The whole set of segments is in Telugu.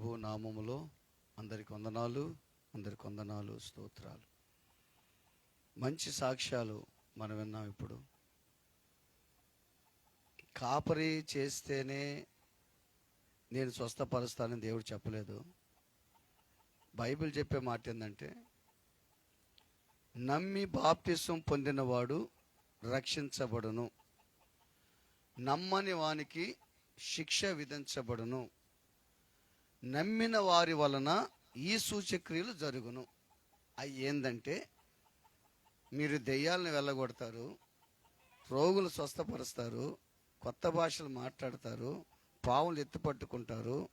ప్రభు నామములో అందరికి వందనాలు అందరికి వందనాలు స్తోత్రాలు. మంచి సాక్ష్యాలు మనం విన్నాం ఇప్పుడు. కాపరి చేస్తేనే నేను స్వస్థపరుస్తానని దేవుడు చెప్పలేదు. బైబిల్ చెప్పే మాట ఏంటంటే నమ్మి బాప్తిసం పొందినవాడు రక్షించబడును. నమ్మని వానికి శిక్ష విధించబడును. నమ్మిన వారి వలన ఈ సూచక్రియలు జరుగును. అవి ఏంటంటే మీరు దెయ్యాలను వెళ్ళగొడతారు రోగులు స్వస్థపరుస్తారు కొత్త భాషలు మాట్లాడతారు పావులు ఎత్తుపట్టుకుంటారు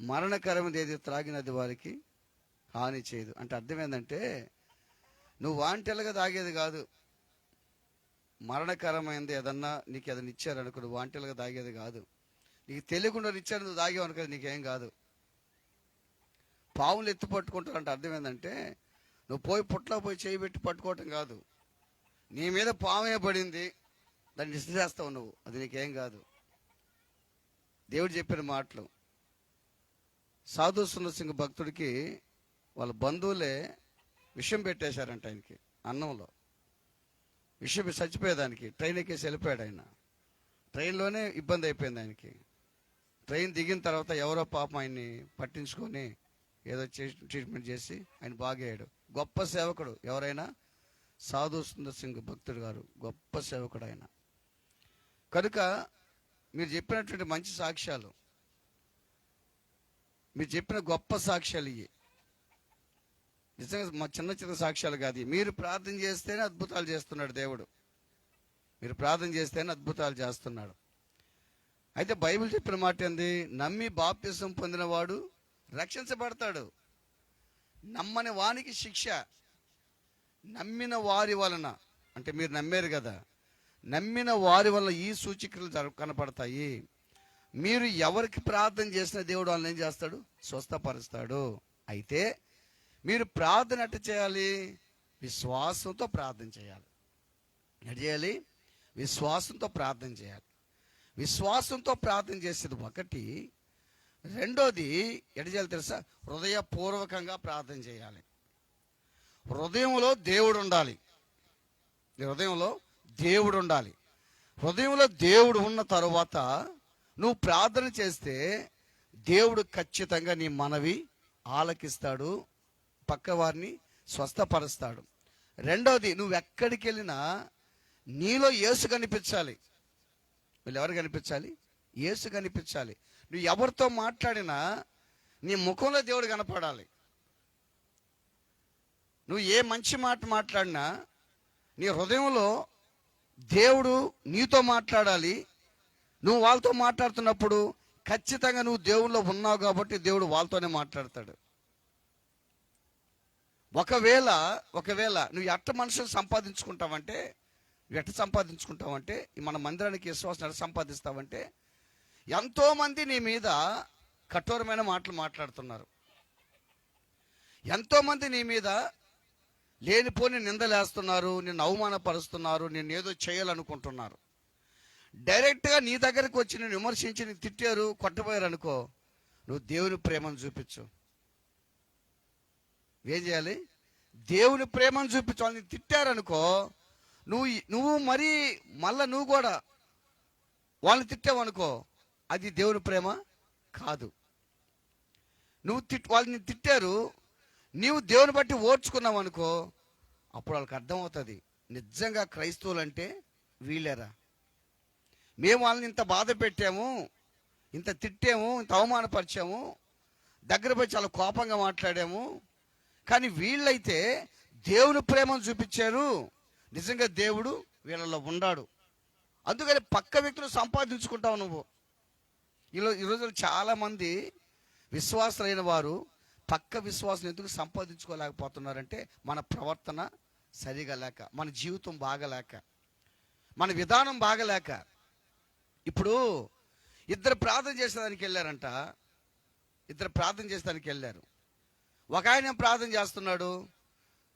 మరణకరమైనది ఏది త్రాగినది వారికి హాని చేయదు. అంటే అర్థం ఏంటంటే నువ్వు వాంటెలుగా తాగేది కాదు. మరణకరమైనది ఏదన్నా నీకు ఏదైనా ఇచ్చారనుకో నువ్వు వాంటెలుగా తాగేది కాదు. నీకు తెలియకుండా ఇచ్చారు నువ్వు తాగేవనుకో నీకేం కాదు. పావులు ఎత్తి పట్టుకుంటారంటే. అర్థం ఏంటంటే నువ్వు పోయి పుట్లో పోయి చేయి పెట్టి పట్టుకోవటం కాదు. నీ మీద పామే పడింది దాన్ని విసిరేస్తావు నువ్వు. అది నీకేం కాదు. దేవుడు చెప్పిన మాటలు. సాధు సుందర్ సింగ్ భక్తుడికి వాళ్ళ బంధువులే విషయం పెట్టేశారంట ఆయనకి అన్నంలో. విషయం చచ్చిపోయేదానికి ట్రైన్ ఎక్కేసి వెళ్ళిపోయాడు ఆయన. ట్రైన్లోనే ఇబ్బంది అయిపోయింది ఆయనకి. ట్రైన్ దిగిన తర్వాత ఎవరో పాపం ఆయన్ని పట్టించుకొని ఏదో ట్రీట్మెంట్ చేసి ఆయన బాగయ్యాడు. గొప్ప సేవకుడు ఎవరైనా? సాధు సుందర్ సింగ్ భక్తుడు గారు. గొప్ప సేవకుడు ఆయన కనుక మీరు చెప్పినటువంటి మంచి సాక్ష్యాలు. మీరు చెప్పిన గొప్ప సాక్ష్యాలు ఇవి నిజంగా మా చిన్న చిన్న సాక్ష్యాలు కాదు మీరు ప్రార్థన చేస్తేనే అద్భుతాలు చేస్తున్నాడు దేవుడు. మీరు ప్రార్థన చేస్తేనే అద్భుతాలు చేస్తున్నాడు. అయితే బైబిల్ చెప్పిన మాట ఏంది నమ్మి బాప్తిసం పొందినవాడు రక్షించబడతాడు. నమ్మని వానికి శిక్ష నమ్మిన వారి వలన. అంటే మీరు నమ్మారు కదా. నమ్మిన వారి వలన ఈ సూచికలు జర కనపడతాయి. మీరు ఎవరికి ప్రార్థన చేసిన దేవుడు వాళ్ళని ఏం చేస్తాడు? స్వస్థపరుస్తాడు. అయితే మీరు ప్రార్థన ఎట్ట చేయాలి? విశ్వాసంతో ప్రార్థన చేయాలి. ఎట్ చేయాలి? విశ్వాసంతో ప్రార్థన చేయాలి. విశ్వాసంతో ప్రార్థన చేసేది ఒకటి రెండోది ఎట చేయాలి తెలుసా? హృదయపూర్వకంగా ప్రార్థన చేయాలి. హృదయంలో దేవుడు ఉండాలి. హృదయంలో దేవుడు ఉండాలి. హృదయంలో దేవుడు ఉన్న తరువాత నువ్వు ప్రార్థన చేస్తే దేవుడు ఖచ్చితంగా నీ మనవి ఆలకిస్తాడు పక్కవారిని స్వస్థపరుస్తాడు. రెండవది నువ్వు ఎక్కడికి వెళ్ళినా నీలో యేసు కనిపించాలి. వీళ్ళు ఎవరు కనిపించాలి? యేసు కనిపించాలి. నువ్వు ఎవరితో మాట్లాడినా నీ ముఖంలో దేవుడు కనపడాలి. నువ్వు ఏ మంచి మాట మాట్లాడినా నీ హృదయంలో దేవుడు నీతో మాట్లాడాలి. నువ్వు వాళ్ళతో మాట్లాడుతున్నప్పుడు ఖచ్చితంగా నువ్వు దేవుల్లో ఉన్నావు కాబట్టి దేవుడు వాళ్ళతోనే మాట్లాడతాడు. ఒకవేళ ఒకవేళ నువ్వు ఎట్ట మనుషులు సంపాదించుకుంటావంటే నువ్వు ఎట్ట సంపాదించుకుంటావంటే మన మందిరానికి విశ్వాసం ఎట్ట సంపాదిస్తావంటే ఎంతోమంది నీ మీద కఠోరమైన మాటలు మాట్లాడుతున్నారు. ఎంతోమంది నీ మీద లేనిపోని నిందలేస్తున్నారు నిన్ను అవమానపరుస్తున్నారు నిన్ను ఏదో చేయాలనుకుంటున్నారు. డైరెక్ట్గా నీ దగ్గరకు వచ్చి నేను విమర్శించి నేను తిట్టారు కొట్టబోయారు అనుకో నువ్వు దేవుని ప్రేమను చూపించు. ఏం చేయాలి? దేవుని ప్రేమను చూపించు. వాళ్ళని తిట్టారనుకో నువ్వు నువ్వు మరీ మళ్ళా నువ్వు కూడా వాళ్ళని తిట్టావనుకో అది దేవుని ప్రేమ కాదు. నువ్వు తిట్ వాళ్ళని తిట్టారు నీవు దేవుని బట్టి ఓడ్చుకున్నావు అనుకో అప్పుడు వాళ్ళకి అర్థమవుతుంది నిజంగా క్రైస్తవులు అంటే వీళ్ళేరా. మేము వాళ్ళని ఇంత బాధ పెట్టాము ఇంత తిట్టాము ఇంత అవమానపరిచాము దగ్గర పోయి చాలా కోపంగా మాట్లాడాము కానీ వీళ్ళైతే దేవుని ప్రేమను చూపించారు. నిజంగా దేవుడు వీళ్ళలో ఉన్నాడు. అందుకని పక్క వ్యక్తులు సంపాదించుకుంటావు నువ్వు. ఈలో ఈరోజు చాలామంది విశ్వాసులైన వారు పక్క విశ్వాసం ఎందుకు సంపాదించుకోలేకపోతున్నారంటే మన ప్రవర్తన సరిగా లేక మన జీవితం బాగలేక మన విధానం బాగలేక. ఇప్పుడు ఇద్దరు ప్రార్థన చేసేదానికి వెళ్ళారంట. ఇద్దరు ప్రార్థన చేసేదానికి వెళ్ళారు. ఒక ఆయన ప్రార్థన చేస్తున్నాడు?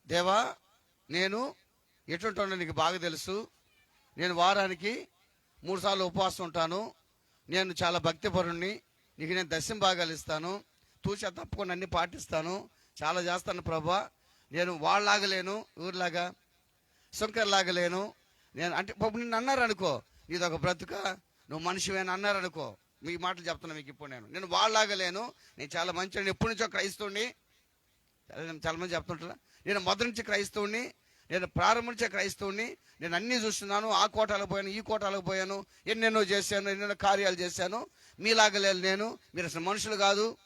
దేవా నేను ఎటువంటి నీకు బాగా తెలుసు. నేను వారానికి మూడుసార్లు ఉపవాసం ఉంటాను. నేను చాలా భక్తిపరుణ్ణి. నీకు నేను దశం భాగాలు ఇస్తాను. తూచా తప్పకుండా అన్ని పాటిస్తాను. చాలా చేస్తాను ప్రభా. నేను వాళ్ళలాగలేను ఊర్లాగా శంకర్లాగా నేను అంటే పాపం నిన్ను అన్నారు అనుకో ఇది ఒక బ్రతుక. నువ్వు మనిషివేనా అన్నారు అనుకో మీ మాటలు చెప్తున్నా మీకు ఇప్పుడు నేను. నేను వాళ్ళలాగలేను నేను చాలా మంచి ఎప్పటి నుంచో క్రైస్తవుని చాలా మంది చెప్తుంటారా. నేను మొదటి నుంచి క్రైస్తవుని నేను ప్రారంభించే క్రైస్తవుని నేను అన్నీ చూస్తున్నాను ఆ కోటాలకు పోయాను ఈ కోటాలకు పోయాను ఎన్నెన్నో చేశాను ఎన్నెన్నో కార్యాలు చేశాను మీలాగా లేదు నేను మీరు అసలు మనుషులు కాదు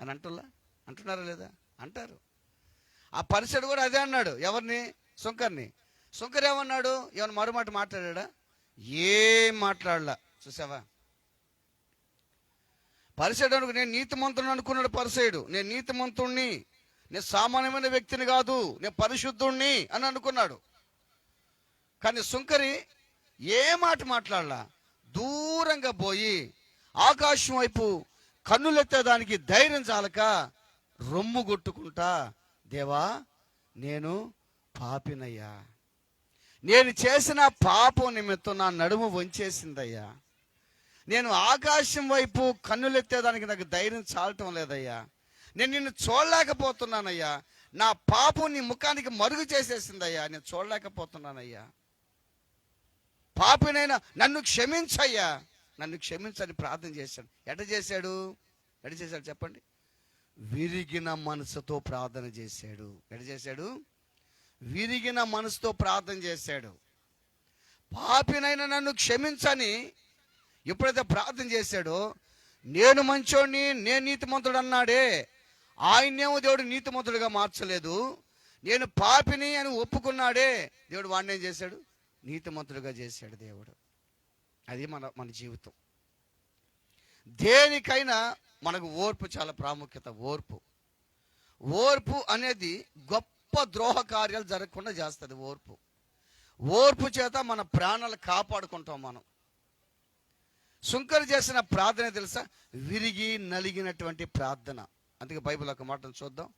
అని అంటుల్లా? అంటున్నారా లేదా? అంటారు. ఆ పరిసడు కూడా అదే అన్నాడు ఎవరిని? శంకర్ని. శంకర్ ఏమన్నాడు? ఏమన్నా మరోమాట మాట్లాడా ఏం మాట్లాడలా? చూసావా? పరిసడు అనుకు నేను నీతిమంతుని అనుకున్నాడు పరిసయుడు నేను నీతిమంతుణ్ణి. నేను సామాన్యమైన వ్యక్తిని కాదు నేను పరిశుద్ధుణ్ణి అని అనుకున్నాడు. కానీ సుంకరి ఏ మాట మాట్లాడలా? దూరంగా పోయి ఆకాశం వైపు కన్నులెత్తేదానికి ధైర్యం చాలక రొమ్ము కొట్టుకుంటా దేవా నేను పాపినయ్యా. నేను చేసిన పాపం నిమిత్తం నా నడుము వంచేసిందయ్యా. నేను ఆకాశం వైపు కన్నులెత్తేదానికి నాకు ధైర్యం చాలటం లేదయ్యా. నేను నిన్ను చూడలేకపోతున్నానయ్యా. నా పాపం నీ ముఖానికి మరుగు చేసేసిందయ్యా. నేను చూడలేకపోతున్నానయ్యా. పాపినైనా నన్ను క్షమించయ్యా. నన్ను క్షమించని ప్రార్థన చేశాడు. ఎట చేశాడు? ఎట చేశాడు చెప్పండి? విరిగిన మనసుతో ప్రార్థన చేశాడు. ఎట చేశాడు? విరిగిన మనసుతో ప్రార్థన చేశాడు. పాపినైనా నన్ను క్షమించని ఎప్పుడైతే ప్రార్థన చేశాడో నేను మంచోడిని నేను నీతిమంతుడు అన్నాడే ఆయన్నేమో దేవుడు నీతిమంతుడిగా మార్చలేదు. నేను పాపిని అని ఒప్పుకున్నాడే. దేవుడు వాడిని ఏం చేశాడు? నీతిమంతుడిగా చేశాడు దేవుడు. అది మన మన జీవితం. దేనికైనా మనకు ఓర్పు చాలా ప్రాముఖ్యత ఓర్పు. ఓర్పు అనేది గొప్ప ద్రోహ కార్యాలు జరగకుండా చేస్తుంది ఓర్పు. ఓర్పు చేత మన ప్రాణాలు కాపాడుకుంటాం మనం. శుంకరు చేసిన ప్రార్థన తెలుసా? విరిగి నలిగినటువంటి ప్రార్థన. అందుకే బైబిల్ ఒక మాటను చూద్దాం.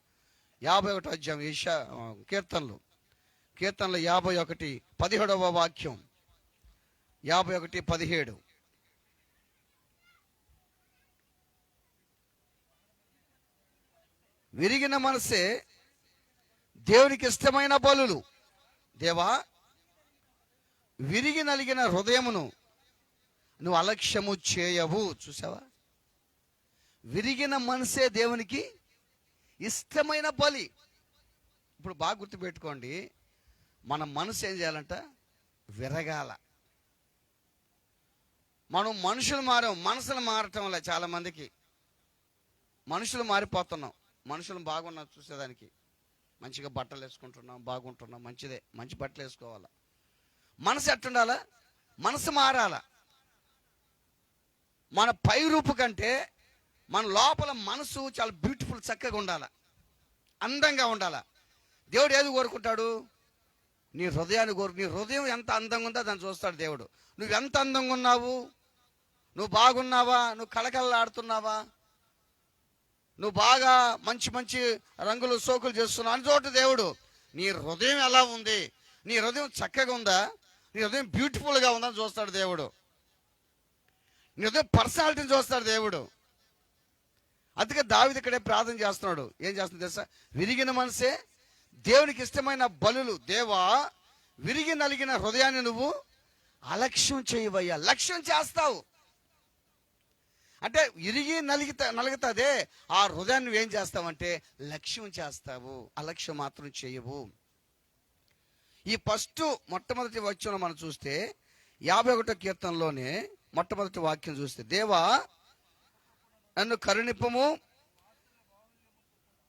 యాభై ఒకటి అధ్యాయం ఈశా కీర్తనలు. కీర్తనలు యాభై ఒకటి పదిహేడవ వాక్యం. యాభై ఒకటి పదిహేడు. విరిగిన మనసే దేవునికి ఇష్టమైన బలులు. దేవా విరిగి నలిగిన హృదయమును నువ్వు అలక్ష్యము చేయవు. చూసావా? విరిగిన మనసే దేవునికి ఇష్టమైన బలి. ఇప్పుడు బాగా గుర్తుపెట్టుకోండి. మన మనసు ఏం చేయాలంట? విరగాల. మనం మనుషులు మారాం మనసులు మారటం వల్ల చాలామందికి. మనుషులు మారిపోతున్నాం. మనుషులు బాగున్నాం చూసేదానికి. మంచిగా బట్టలు వేసుకుంటున్నాం బాగుంటున్నాం మంచిదే. మంచి బట్టలు వేసుకోవాలా. మనసు ఎట్టుండాలా? మనసు మారాల. మన పై రూపు కంటే మన లోపల మనసు చాలా బ్యూటిఫుల్ చక్కగా ఉండాల? అందంగా ఉండాల? దేవుడు ఏది కోరుకుంటాడు? నీ హృదయాన్ని కోరు నీ హృదయం ఎంత అందంగా ఉందో దాన్ని చూస్తాడు దేవుడు. నువ్వు ఎంత అందంగా ఉన్నావు? నువ్వు బాగున్నావా? నువ్వు కళకళలాడుతున్నావా? నువ్వు బాగా మంచి మంచి రంగులు సోకులు చేస్తున్నావు అని చోట దేవుడు. నీ హృదయం ఎలా ఉంది? నీ హృదయం చక్కగా ఉందా? నీ హృదయం బ్యూటిఫుల్గా ఉందా అని చూస్తాడు దేవుడు. నీ హృదయం పర్సనాలిటీని చూస్తాడు దేవుడు. అందుకే దావిది ఇక్కడే ప్రార్థన చేస్తున్నాడు. ఏం చేస్తుంది తెలుసా? విరిగిన మనసే దేవునికి ఇష్టమైన బలులు. దేవా విరిగి నలిగిన హృదయాన్ని నువ్వు అలక్ష్యం చేయవయ్యా. లక్ష్యం చేస్తావు. అంటే ఇరిగి నలిగిత నలుగుతుందే. ఆ హృదయాన్ని ఏం చేస్తావంటే లక్ష్యం చేస్తావు. అలక్ష్యం మాత్రం చేయవు. ఈ ఫస్ట్ మొట్టమొదటి వాక్యంలో మనం చూస్తే యాభై ఒకటో కీర్తనలోనే మొట్టమొదటి వాక్యం చూస్తే దేవా నన్ను కరుణిపము.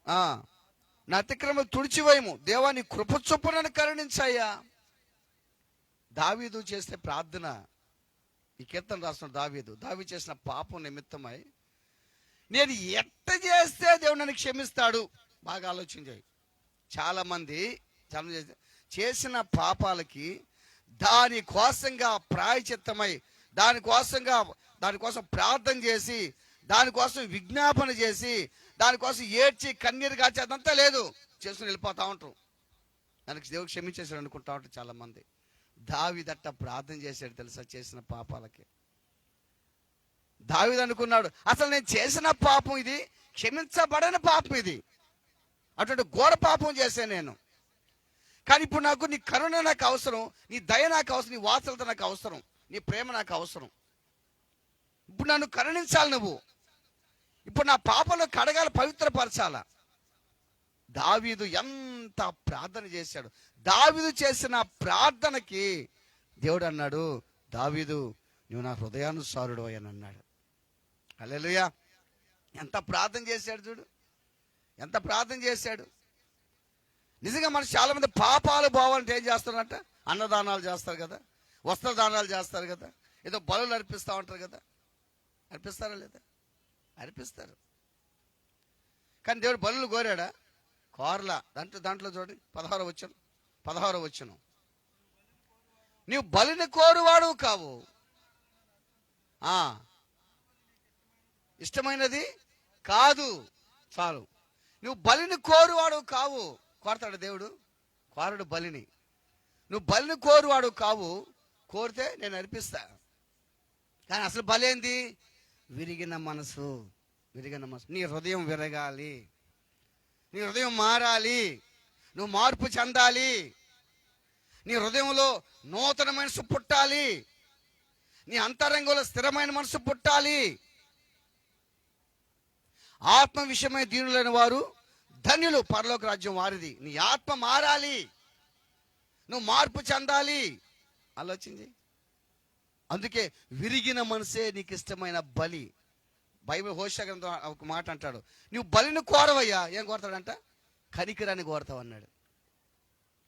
ఆ, నా అతిక్రమ తుడిచివేయము. దేవా నీ కృప చొప్పు నన్ను కరుణించాయ్యా. దావీదు చేస్తే ప్రార్థన ఈ కీర్తన రాస్తున్నాడు దావీదు. దావి చేసిన పాపం నిమిత్తమై నేను ఎట్ట చేస్తే దేవుడు నన్ను క్షమిస్తాడు? బాగా ఆలోచించాయి చాలా మంది చాలా మంది చేసిన పాపాలకి దాని కోసంగా ప్రాయచిత్తమై దానికోసంగా దానికోసం ప్రార్థన చేసి దానికోసం విజ్ఞాపన చేసి దానికోసం ఏడ్చి కన్నీరు కాచి అదంతా లేదు. చేసుకుని వెళ్ళిపోతూ ఉంటారు. దానికి దేవుడు క్షమించేశాడు అనుకుంటా ఉంటారు చాలామంది. దావిదట్ట ప్రార్థన చేశాడు తెలుసా? చేసిన పాపాలకి. దావిది అనుకున్నాడు అసలు నేను చేసిన పాపం ఇది క్షమించబడని పాపం ఇది. అటువంటి ఘోర పాపం చేశాను నేను. కానీ ఇప్పుడు నాకు నీ కరుణ నాకు అవసరం నీ దయ నాకు అవసరం నీ వాత్సలత నాకు అవసరం నీ ప్రేమ నాకు అవసరం. ఇప్పుడు నన్ను కరుణించాలి నువ్వు. ఇప్పుడు నా పాపలు కడగాలి పవిత్రపరచాల. దావీదు ఎంత ప్రార్థన చేశాడు. దావీదు చేసిన ప్రార్థనకి దేవుడు అన్నాడు దావీదు నువ్వు నా హృదయానుసారుడు అని అన్నాడు. అల్లెలుయా ఎంత ప్రార్థన చేశాడు చూడు. ఎంత ప్రార్థన చేశాడు. నిజంగా మనం చాలా మంది పాపాలు పోవాలంటే ఏం చేస్తారంట? అన్నదానాలు చేస్తారు కదా. వస్త్రదానాలు చేస్తారు కదా. ఏదో బలులు అర్పిస్తూ ఉంటారు కదా. అర్పిస్తారా లేదా? అర్పిస్తారు. కానీ దేవుడు బలులు కోరాడా? కోరల. దాంట్లో దాంట్లో చూడండి. పదహారు వచ్చను పదహారు వచ్చను నీవు బలిని కోరువాడు కావు. ఇష్టమైనది కాదు. చాలు. నువ్వు బలిని కోరువాడు కావు. కోరతాడు దేవుడు? కోరడు బలిని. నువ్వు బలిని కోరువాడు కావు. కోరితే నేను అర్పిస్తా. కానీ అసలు బలి ఏంది? విరిగిన మనసు విరిగిన మనసు. నీ హృదయం విరగాలి. నీ హృదయం మారాలి. నువ్వు మార్పు చెందాలి. నీ హృదయంలో నూతన మనసు పుట్టాలి. నీ అంతరంగంలో స్థిరమైన మనసు పుట్టాలి. ఆత్మ విషయమై దీనులైన వారు ధన్యులు. పరలోక రాజ్యం వారిది. నీ ఆత్మ మారాలి. నువ్వు మార్పు చెందాలి. ఆలోచించి. అందుకే విరిగిన మనసే నీకు ఇష్టమైన బలి. బైబిల్ హోష గ్రంథం ఒక మాట అంటాడు. నువ్వు బలిని కోరవయ్యా. ఏం కోరతాడంట? కనికిరాని కోరతావు అన్నాడు.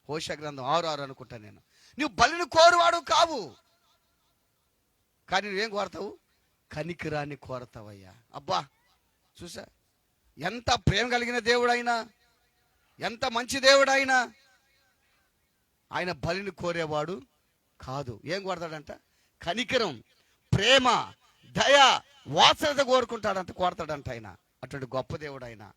హోష గ్రంథం ఆరు ఆరు అనుకుంటా నేను. నువ్వు బలిని కోరువాడు కావు. కానీ నువ్వేం కోరతావు? కనికిరాన్ని కోరతావయ్యా. అబ్బా చూసా? ఎంత ప్రేమ కలిగిన దేవుడైనా ఎంత మంచి దేవుడైనా ఆయన బలిని కోరేవాడు కాదు. ఏం కోరతాడంట? కనికరం ప్రేమ దయ వాత్సలత కోరుకుంటాడంత కోరతాడంట ఆయన. అటువంటి గొప్ప దేవుడు ఆయన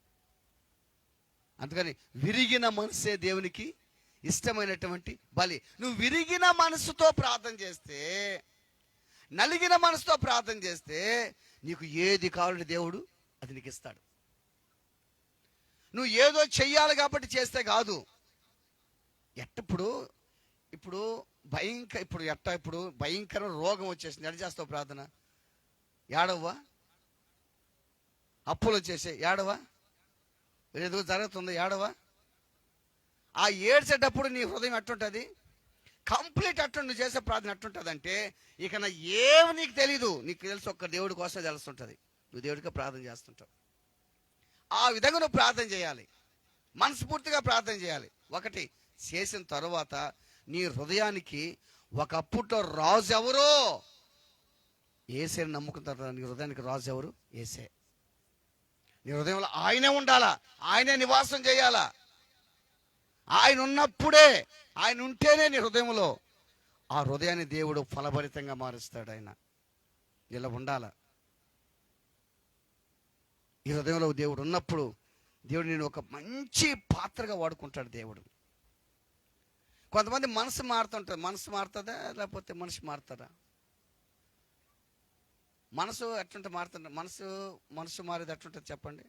అందుకని విరిగిన మనసే దేవునికి ఇష్టమైనటువంటి బలి. నువ్వు విరిగిన మనసుతో ప్రార్థన చేస్తే నలిగిన మనసుతో ప్రార్థన చేస్తే నీకు ఏది కావాలంటే దేవుడు అది నీకు ఇస్తాడు. నువ్వు ఏదో చెయ్యాలి కాబట్టి చేస్తే కాదు. ఎట్టప్పుడు ఇప్పుడు భయంకర ఇప్పుడు ఎట్ట ఇప్పుడు భయంకర రోగం వచ్చేసింది. ఎడ చేస్తావు ప్రార్థన? ఏడవ్వా అప్పులు వచ్చేసే ఏడవా? ఏదో జరుగుతుంది ఏడవా? ఆ ఏడ్చేటప్పుడు నీ హృదయం ఎట్టుంటుంది కంప్లీట్ అట్టు నువ్వు చేసే ప్రార్థన ఎట్టుంటుంది అంటే ఇక నా ఏమి నీకు తెలీదు. నీకు తెలుసు ఒక్క దేవుడి కోసం తెలుస్తుంటుంది నువ్వు దేవుడికి ప్రార్థన చేస్తుంటావు. ఆ విధంగా నువ్వు ప్రార్థన చేయాలి. మనస్ఫూర్తిగా ప్రార్థన చేయాలి. ఒకటి చేసిన తర్వాత నీ హృదయానికి ఒకప్పుడు రాజు ఎవరో ఏసేని నమ్ముకున్న తర్వాత నీ హృదయానికి రాజు ఎవరు ఏసే. నీ హృదయంలో ఆయనే ఉండాలా? ఆయనే నివాసం చేయాలా? ఆయన ఉన్నప్పుడే ఆయన ఉంటేనే నీ హృదయంలో ఆ హృదయాన్ని దేవుడు ఫలభరితంగా మారుస్తాడు ఆయన. ఇలా ఉండాల? ఈ హృదయంలో దేవుడు ఉన్నప్పుడు దేవుడు నేను ఒక మంచి పాత్రగా వాడుకుంటాడు దేవుడు. కొంతమంది మనసు మారుతుంటుంది. మనసు మారుతుందా? లేకపోతే మనిషి మారుతారా? మనసు ఎట్లుంటే మారుతుంది మనసు మనసు మారేది ఎట్లుంటుంది చెప్పండి.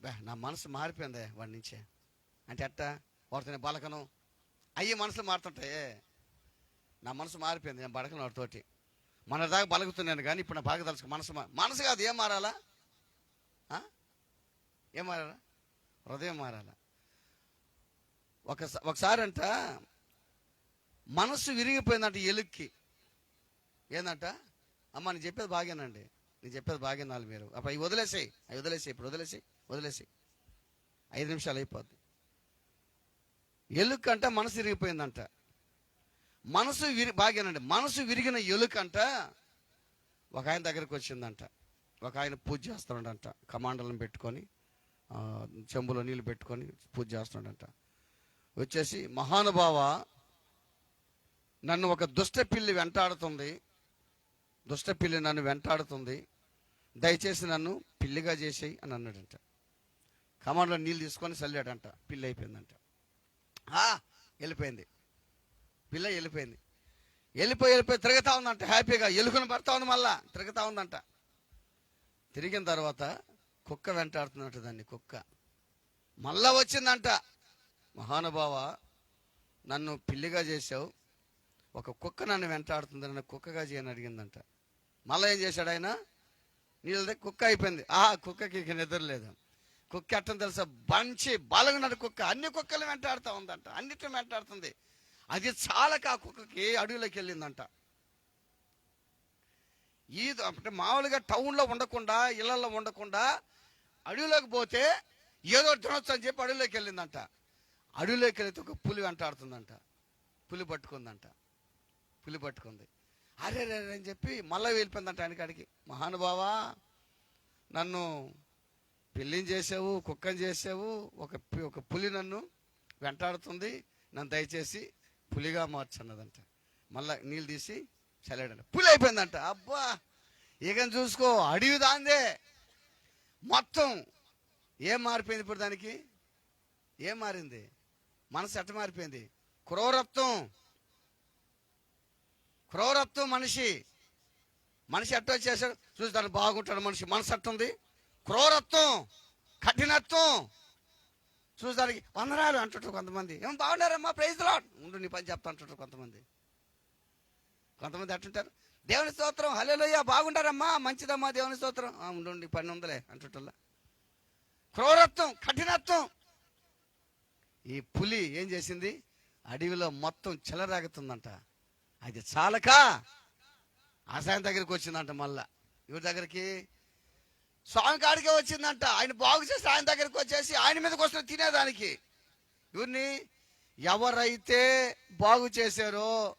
బా నా మనసు మారిపోయింది వాడి నుంచే. అంటే ఎట్ట? వాడితో బలకను అయ్యి మనసులు మారుతుంటాయే. నా మనసు మారిపోయింది నేను బలకను వాడితోటి మన దాకా బలుగుతున్నాను కానీ ఇప్పుడు నా బాగా తెలుసు. మనసు మా- మనసు కాదు ఏం మారాలా? ఏం మారాలా? హృదయం మారాలా? ఒక ఒకసారి అంట మనసు విరిగిపోయిందంట ఎలుక్కి. ఏందంట? అమ్మ నేను చెప్పేది బాగేనండి. నేను చెప్పేది బాగేనాలి మీరు. అప్పుడు అవి వదిలేసేయి. అవి వదిలేసేయి ఇప్పుడు వదిలేసేయి వదిలేసేయి. ఐదు నిమిషాలు అయిపోద్ది. ఎలుకంట మనసు విరిగిపోయిందంట. మనసు విరి బాగేనండి. మనసు విరిగిన ఎలుకంట ఒక ఆయన దగ్గరికి వచ్చిందంట. ఒక ఆయన పూజ చేస్తున్నాడంట. కమాండలను పెట్టుకొని చెంబులో నీళ్ళు పెట్టుకొని పూజ చేస్తున్నాడంట. వచ్చేసి మహానుభావ నన్ను ఒక దుష్ట పిల్లి వెంటాడుతుంది. దుష్ట పిల్లి నన్ను వెంటాడుతుంది. దయచేసి నన్ను పిల్లిగా చేసేయి అని అన్నాడంట. కమాండ్లో నీళ్ళు తీసుకొని చల్లాడంట. పిల్లి అయిపోయిందంట. ఆ, వెళ్ళిపోయింది. పిల్ల వెళ్ళిపోయింది. వెళ్ళిపోయి వెళ్ళిపోయి తిరుగుతా ఉందంట. హ్యాపీగా ఎలుకను పడతా ఉంది మళ్ళా. తిరుగుతా ఉందంట. తిరిగిన తర్వాత కుక్క వెంటాడుతున్నట్టు దాన్ని కుక్క. మళ్ళా వచ్చిందంట. మహానుభావ నన్ను పిల్లిగా చేసావు ఒక కుక్క నన్ను వెంటాడుతుంది నన్ను కుక్కగా చేయని అడిగిందంట. మళ్ళీ ఏం చేశాడు ఆయన? నీళ్ళ కుక్క అయిపోయింది. ఆ కుక్కకి ఇక నిద్ర లేదు. కుక్క అట్టం తెలుసా? బంచి బలగనడు కుక్క. అన్ని కుక్కలు వెంటాడుతూ ఉందంట. అన్నిటిని వెంటాడుతుంది. అది చాలక ఆ కుక్కకి అడవిలోకి వెళ్ళిందంట. ఈ అంటే మామూలుగా టౌన్లో ఉండకుండా ఇళ్ళలో ఉండకుండా అడవిలోకి పోతే ఏదో ఒకటి తినొచ్చు అని చెప్పి అడవిలోకి వెళ్ళిందంట. అడవిలోకి వెళితే ఒక పులి వెంటాడుతుందంట. పులి పట్టుకుందంట. పులి పట్టుకుంది. అరే రే అని చెప్పి మళ్ళీ వెళ్ళిపోయిందంట ఆయన కాడికి మహానుభావా నన్ను పెళ్ళిని చేసావు కుక్కని చేసావు ఒక ఒక పులి నన్ను వెంటాడుతుంది. నన్ను దయచేసి పులిగా మార్చన్నదంట. మళ్ళా నీళ్ళు తీసి చల్లాడంట. పులి అయిపోయిందంట. అబ్బా ఇక చూసుకో అడవి దాందే. మొత్తం ఏం మారిపోయింది ఇప్పుడు దానికి? ఏం మారింది? మనసు ఎట్ట మారిపోయింది? క్రూరత్వం. క్రూరత్వం మనిషి. మనిషి ఎట్ట వచ్చేసాడు? చూస్తాను బాగుంటాడు మనిషి. మనసు ఎట్టుంది? క్రూరత్వం. కఠినత్వం. చూసానికి వందనాలు అంటుంటారు కొంతమంది. ఏం బాగున్నారమ్మా ప్రైజ్ లాడ్ ఉండు నీ పని చెప్తా అంటుంటారు కొంతమంది. కొంతమంది అట్టుంటారు దేవుని స్తోత్రం హలేలోయ బాగుంటారమ్మా మంచిదమ్మా దేవుని స్తోత్రం. ఉండు నీ పని ఉందలే అంటుంటల్లా క్రూరత్వం కఠినత్వం. ఈ పులి ఏం చేసింది? అడవిలో మొత్తం చెలరాగుతుందంట. అది చాలక? ఆసాయం దగ్గరికి వచ్చిందంట మళ్ళా. ఎవరి దగ్గరికి? స్వామి కాడికే వచ్చిందంట. ఆయన బాగు చేసి ఆయన దగ్గరికి వచ్చేసి ఆయన మీదకి వస్తున్న తినేదానికి. ఇవన్నీ ఎవరైతే బాగు చేశారో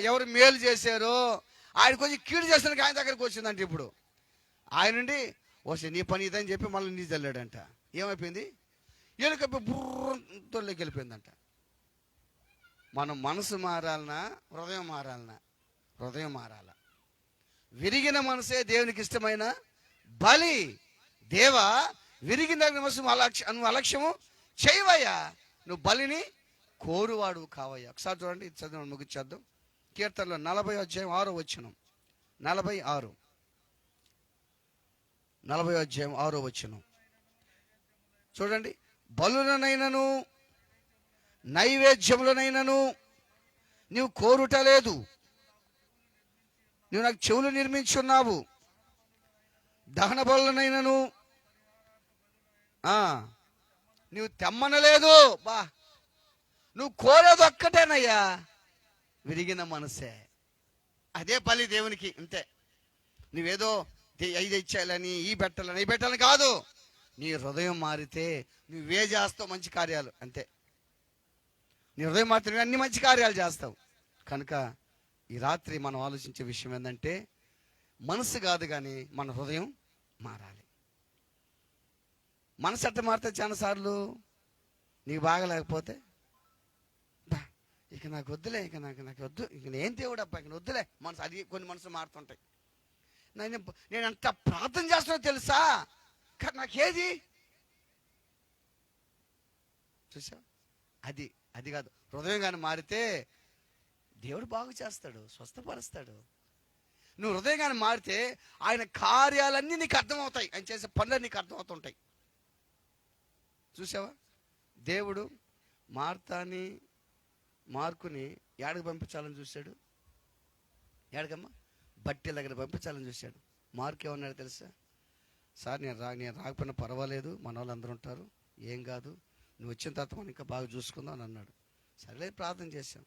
ఎవరు మేలు చేశారో ఆయన కొంచెం కీడు చేసిన ఆయన దగ్గరికి వచ్చిందంట ఇప్పుడు. ఆయన నుండి వస్తే నీ పని ఇదని చెప్పి మళ్ళీ నీ చల్లాడంట ఏమైపోయింది? ఎలుక బుర్రతోళ్ళకి వెళ్ళిపోయిందంట. మనం మనసు మారాలనా హృదయం మారాలనా? హృదయం మారాల. విరిగిన మనసే దేవునికి ఇష్టమైన బలి. దేవ విరిగిన మనసు అలక్ష్య నువ్వు అలక్ష్యము చేయవయ్యా. నువ్వు బలిని కోరువాడు కావయ్యా. ఒకసారి చూడండి చదువు ముగించేద్దాం కీర్తనలో నలభై అధ్యాయం ఆరో వచ్చినం నలభై ఆరు. నలభై అధ్యాయం ఆరో వచ్చినం చూడండి బలులనైనను నైవేద్యములనైనను నీవు కోరుట లేదు నువ్వు నాకు చెవులు నిర్మించున్నావు. దహన బలులనైనను ఆ, నువ్వు తెమ్మనలేదు. బా నువ్వు కోరేది ఒక్కటేనయ్యా. విరిగిన మనసే. అదే పల్లి దేవునికి అంతే నువ్వేదో ఇది ఇచ్చేయాలని ఈ పెట్టాలని ఈ పెట్టాలని కాదు. నీ హృదయం మారితే నువ్వే చేస్తావు మంచి కార్యాలు అంతే. నీ హృదయం మారితే నువ్వు అన్ని మంచి కార్యాలు చేస్తావు. కనుక ఈ రాత్రి మనం ఆలోచించే విషయం ఏంటంటే మనసు కాదు కానీ మన హృదయం మారాలి. మనసు అట్ట మారితే చాలాసార్లు నీకు బాగలేకపోతే ఇక నాకు వద్దులే ఇక నాకు నాకు వద్దు ఇక నేను దేవుడు అబ్బా ఇక వద్దులే మనసు అది కొన్ని మనసు మారుతుంటాయి. నేను నేను ఎంత ప్రార్థన చేస్తున్నా తెలుసా? కానీ నాకేది చూసా అది అది కాదు. హృదయం కానీ మారితే దేవుడు బాగు చేస్తాడు స్వస్థపరుస్తాడు. నువ్వు హృదయం కానీ మారితే ఆయన కార్యాలన్నీ నీకు అర్థమవుతాయి. ఆయన చేసే పనులు నీకు అర్థమవుతుంటాయి. చూసావా? దేవుడు మార్తాని మార్కుని ఏడకి పంపించాలని చూశాడు? ఏడకమ్మా బట్టి దగ్గర పంపించాలని చూశాడు. మార్క్ ఏమన్నాడు తెలుసా? సార్ నేను రా నేను రాకపోయినా పర్వాలేదు మన వాళ్ళు అందరూ ఉంటారు ఏం కాదు నువ్వు వచ్చిన తర్వాత మనం ఇంకా బాగా చూసుకుందాం అని అన్నాడు. సరేలే ప్రార్థన చేశాం.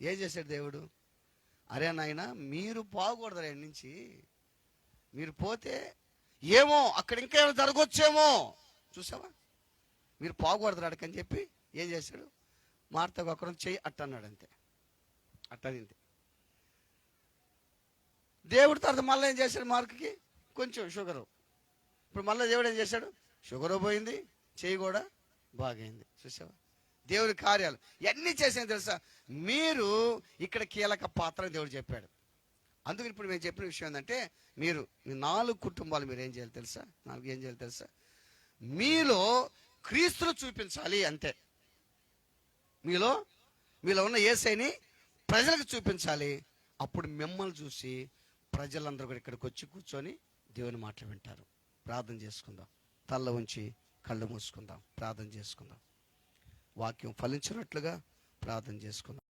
ఏం చేశాడు దేవుడు? అరే నాయన మీరు పోకూడదు ఆయన నుంచి మీరు పోతే ఏమో అక్కడ ఇంకా ఏమైనా జరగొచ్చేమో చూసావా? మీరు పోకూడదు అడకని చెప్పి ఏం చేశాడు? మార్తకు ఒకరు చెయ్యి అట్ట అన్నాడు అంతే. అట్టనింది దేవుడు తర్వాత మళ్ళీ ఏం చేశాడు మార్క్కి? కొంచెం షుగరు. ఇప్పుడు మళ్ళీ దేవుడు ఏం చేశాడు? షుగర్ పోయింది చేయి కూడా బాగైంది. చూసావా? దేవుడి కార్యాలు ఇవన్నీ చేసాను తెలుసా? మీరు ఇక్కడ కీలక పాత్ర దేవుడు చెప్పాడు. అందుకని ఇప్పుడు మేము చెప్పిన విషయం ఏంటంటే మీరు మీ నాలుగు కుటుంబాలు మీరు ఏం చేయాలి తెలుసా? నాలుగు ఏం చేయాలి తెలుసా? మీలో క్రీస్తును చూపించాలి అంతే. మీలో మీలో ఉన్న ఏసైని ప్రజలకు చూపించాలి. అప్పుడు మిమ్మల్ని చూసి ప్రజలందరూ కూడా ఇక్కడికి వచ్చి కూర్చొని దేవుని మాటలు వింటారు. ప్రార్థన చేసుకుందాం. తల్ల ఉంచి కళ్ళు మూసుకుందాం. ప్రార్థన చేసుకుందాం. వాక్యం ఫలించినట్లుగా ప్రార్థన చేసుకుందాం.